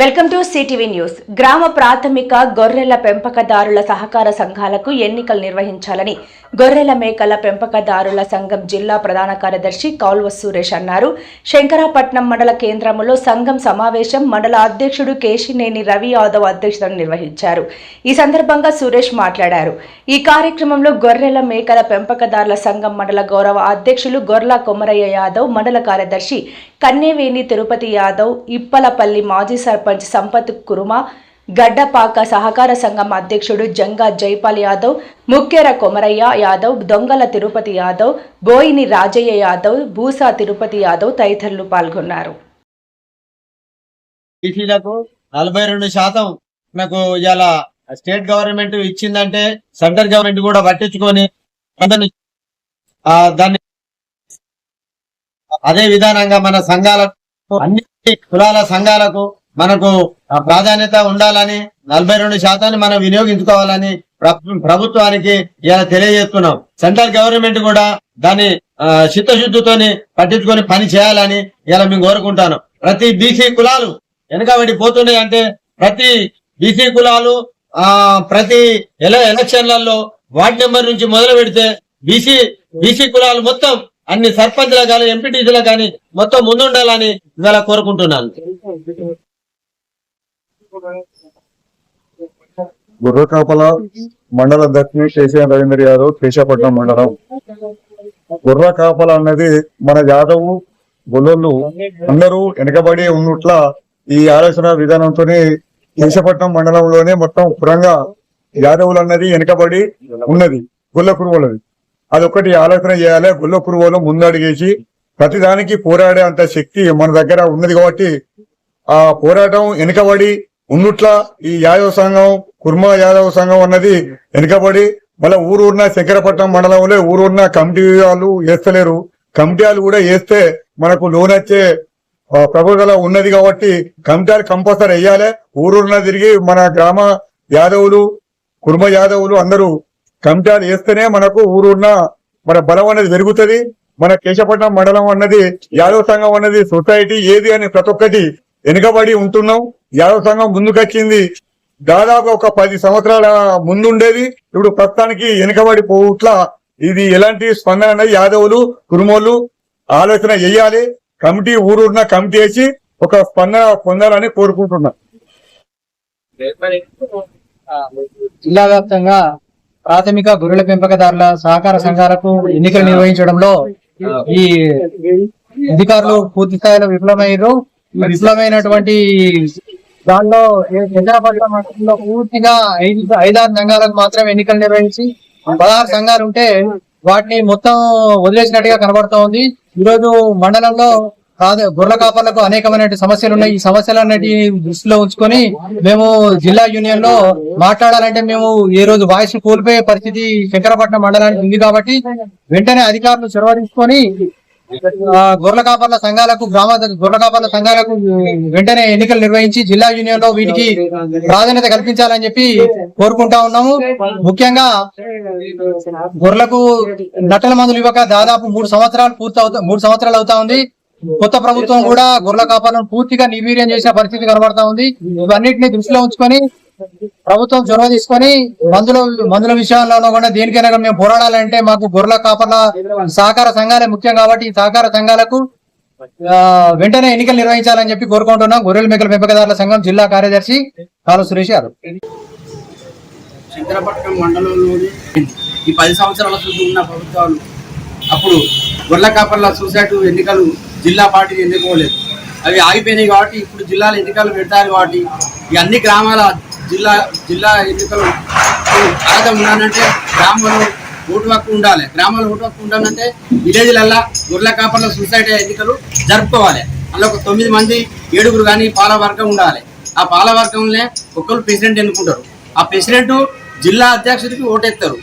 Welcome to CTV news. గ్రామ ప్రాథమిక గొర్రెల పెంపకదారుల సహకార సంఘాలకు ఎన్నికలు నిర్వహించాలని గొర్రెల మేకల పెంపకదారుల సంఘం జిల్లా ప్రధాన కార్యదర్శి కౌల్వ సురేష్ అన్నారు. శంకరాపట్నం మండల కేంద్రంలో సంఘం సమావేశం మండల అధ్యక్షుడు కేశినేని రవి యాదవ్ అధ్యక్షతను నిర్వహించారు. ఈ సందర్భంగా సురేష్ మాట్లాడారు. ఈ కార్యక్రమంలో గొర్రెల మేకల పెంపకదారుల సంఘం మండల గౌరవ అధ్యక్షులు గొర్ల కొమరయ్య యాదవ్ మండల కార్యదర్శి కన్నేవేణి తిరుపతి యాదవ్ ఇప్పలపల్లి మాజీ సర్పంచ్ సంపత్ కురుమ గడ్డపాక సహకార సంఘం అధ్యక్షుడు జంగా జైపాల్ యాదవ్ ముక్కెర కొమరయ్య యాదవ్ దొంగల తిరుపతి యాదవ్ బోయిని రాజయ్య యాదవ్ భూసా తిరుపతి యాదవ్ తదితరులు పాల్గొన్నారు. బీసీలకు నలభై రెండు శాతం నాకు ఇలా స్టేట్ గవర్నమెంట్ ఇచ్చిందంటే సెంట్రల్ గవర్నమెంట్ కూడా పట్టించుకొని దాన్ని అదే విధానంగా మన సంఘాలకు అన్ని కులాల సంఘాలకు మనకు ప్రాధాన్యత ఉండాలని నలభై రెండు శాతాన్ని మనం వినియోగించుకోవాలని ప్రభుత్వానికి ఇలా తెలియజేస్తున్నాం. సెంట్రల్ గవర్నమెంట్ కూడా దాన్ని ఆ, చిత్తశుద్ధితోని పట్టించుకొని పని చేయాలని ఇలా మేము కోరుకుంటాను. ప్రతి బీసీ కులాలు వెనకబడి పోతున్నాయి అంటే ప్రతి బీసీ కులాలు ఆ ప్రతి ఎల ఎలక్షన్లలో వార్డు నెంబర్ నుంచి మొదలు పెడితే బీసీ బీసీ కులాలు మొత్తం అన్ని సర్పంచ్ల కానీ ఎంపీటీసీల కానీ మొత్తం ముందుండాలని ఇవాళ కోరుకుంటున్నాను. గుర్రకాపల మండల అధ్యక్షుడు కేసీఆర్ రవీంద్ర యాదవ్ కేశాపట్నం మండలం. గుర్ర కాపల అన్నది మన యాదవ్ గొల్లలు అందరూ వెనకబడి ఉన్నట్ల ఈ ఆలోచన విధానంతోనే కేశపట్నం మండలంలోనే మొత్తం పురంగా యాదవులు అన్నది వెనకబడి ఉన్నది గొల్ల కురువులది అదొకటి ఆలోచన చేయాలి. గుళ్ళ కురువులు ముందడిగేసి ప్రతిదానికి పోరాడే అంత శక్తి మన దగ్గర ఉన్నది కాబట్టి ఆ పోరాటం వెనుకబడి ఉన్నట్ల ఈ యాదవ సంఘం కుర్మా యాదవ సంఘం అన్నది వెనుకబడి మళ్ళీ ఊరూరిన శంకరపట్నం మండలంలో ఊరూరిన కమిటీ వాళ్ళు వేస్తలేరు. కమిటీ వాళ్ళు కూడా వేస్తే మనకు లోన్ వచ్చే ప్రభుత్వం ఉన్నది కాబట్టి కమిటీలు కంపల్సరీ వేయాలి. ఊరూరిన తిరిగి మన గ్రామ యాదవులు కుర్మ యాదవులు అందరూ కమిటీలు వేస్తేనే మనకు ఊరున్న మన బలం అనేది పెరుగుతుంది మన కేశపట్నం మండలం అన్నది యాదవ సంఘం అన్నది సొసైటీ ఏది అని ప్రతి ఒక్కటి వెనుకబడి ఉంటున్నాం. యాదవ సంఘం ముందుకొచ్చింది. దాదాపు ఒక పది సంవత్సరాల ముందుండేది. ఇప్పుడు ప్రస్తుతానికి వెనుకబడి పోట్ల ఇది ఎలాంటి స్పందన అనేది యాదవులు కురుమోళ్ళు ఆలోచన చేయాలి. కమిటీ ఊరూరిన కమిటీ వేసి ఒక స్పందన పొందాలని కోరుకుంటున్నా. జిల్లా వ్యాప్తంగా ప్రాథమిక గొర్రెల పెంపకదారుల సహకార సంఘాలకు ఎన్నికలు నిర్వహించడంలో ఈ అధికారులు పూర్తి స్థాయిలో విఫలమయ్యారు. విఫలమైనటువంటి దానిలో చంద్రపట్నం మండలంలో పూర్తిగా ఐదు ఐదారు సంఘాలకు మాత్రం ఎన్నికలు నిర్వహించి పదహారు సంఘాలు ఉంటే వాటిని మొత్తం వదిలేసినట్టుగా కనబడుతోంది. ఈరోజు మండలంలో కాదు గొర్రెల కాపర్లకు అనేకమైన సమస్యలు ఉన్నాయి. ఈ సమస్యలన్నిటి దృష్టిలో ఉంచుకొని మేము జిల్లా యూనియన్లో మాట్లాడాలంటే మేము ఈ రోజు వాయిస్ కోల్పోయే పరిస్థితి శంకరపట్నం మండలానికి ఉంది కాబట్టి వెంటనే అధికారులు చొరవ తీసుకొని గొర్రెల కాపర్ల సంఘాలకు గ్రామ గొర్రెల కాపర్ల సంఘాలకు వెంటనే ఎన్నికలు నిర్వహించి జిల్లా యూనియన్లో వీటికి ప్రాధాన్యత కల్పించాలని చెప్పి కోరుకుంటా ఉన్నాము. ముఖ్యంగా గొర్రెలకు నట్టల మందులు ఇవ్వక దాదాపు మూడు సంవత్సరాలు పూర్తి అవుతా మూడు సంవత్సరాలు అవుతా ఉంది. కొత్త ప్రభుత్వం కూడా గొర్రెల కాపాలను పూర్తిగా నిర్వీర్యం చేసే పరిస్థితి కనబడతా ఉంది. ఇవన్నిటిని దృష్టిలో ఉంచుకొని ప్రభుత్వం చొరవ తీసుకొని మందుల మందుల విషయాల్లో కూడా దేనికైనా మేము పోరాడాలంటే మాకు గొర్రెల కాపర్ల సహకార సంఘాలే ముఖ్యం కాబట్టి ఈ సహకార సంఘాలకు వెంటనే ఎన్నికలు నిర్వహించాలని చెప్పి కోరుకుంటున్నాం. గొర్రెల మేకల పెంపకదారుల సంఘం జిల్లా కార్యదర్శి కాలు సురేష్ గారు. శంకరపట్నం మండలంలోని ఈ పది సంవత్సరాల చుట్టూ ఉన్న ప్రభుత్వాలు అప్పుడు గొర్రెల కాపర్ల సొసైటీ ఎన్నికలు జిల్లా పార్టీని ఎన్నుకోలేదు. అవి ఆగిపోయినాయి కాబట్టి ఇప్పుడు జిల్లాల ఎన్నికలు పెడతారు కాబట్టి ఈ అన్ని గ్రామాల జిల్లా జిల్లా ఎన్నికలు అర్హత ఉండాలంటే గ్రామంలో ఓటు హక్కు ఉండాలి. గ్రామాల ఓటు హక్కు ఉండాలంటే విలేజ్లల్లా గొర్రెల కాపర్ల సొసైటీ ఎన్నికలు జరుపుకోవాలి. అందులో ఒక తొమ్మిది మంది ఏడుగురు కానీ పాలవర్గం ఉండాలి. ఆ పాలవర్గంలో ఒకరు ప్రెసిడెంట్ ఎన్నుకుంటారు. ఆ ప్రెసిడెంట్ జిల్లా అధ్యక్షుడికి ఓటేస్తారు.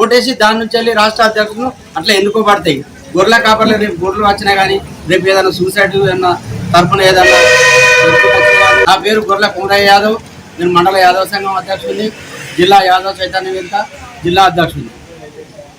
ఓటేసి దాని నుంచి వెళ్ళి రాష్ట్ర అధ్యక్షులు అట్లా ఎన్నుకోబడతాయి. గొర్రెల కాపర్లు రేపు గొర్రెలు వచ్చినా కానీ రేపు ఏదైనా సూసైడ్ ఏదన్నా తరపున ఏదన్నా నా పేరు గొర్రెల కుమరయ్య యాదవ్ నేను మండల యాదవ్ సంఘం అధ్యక్షుడిని జిల్లా యాదవ్ చైతన్య జిల్లా అధ్యక్షుడిని.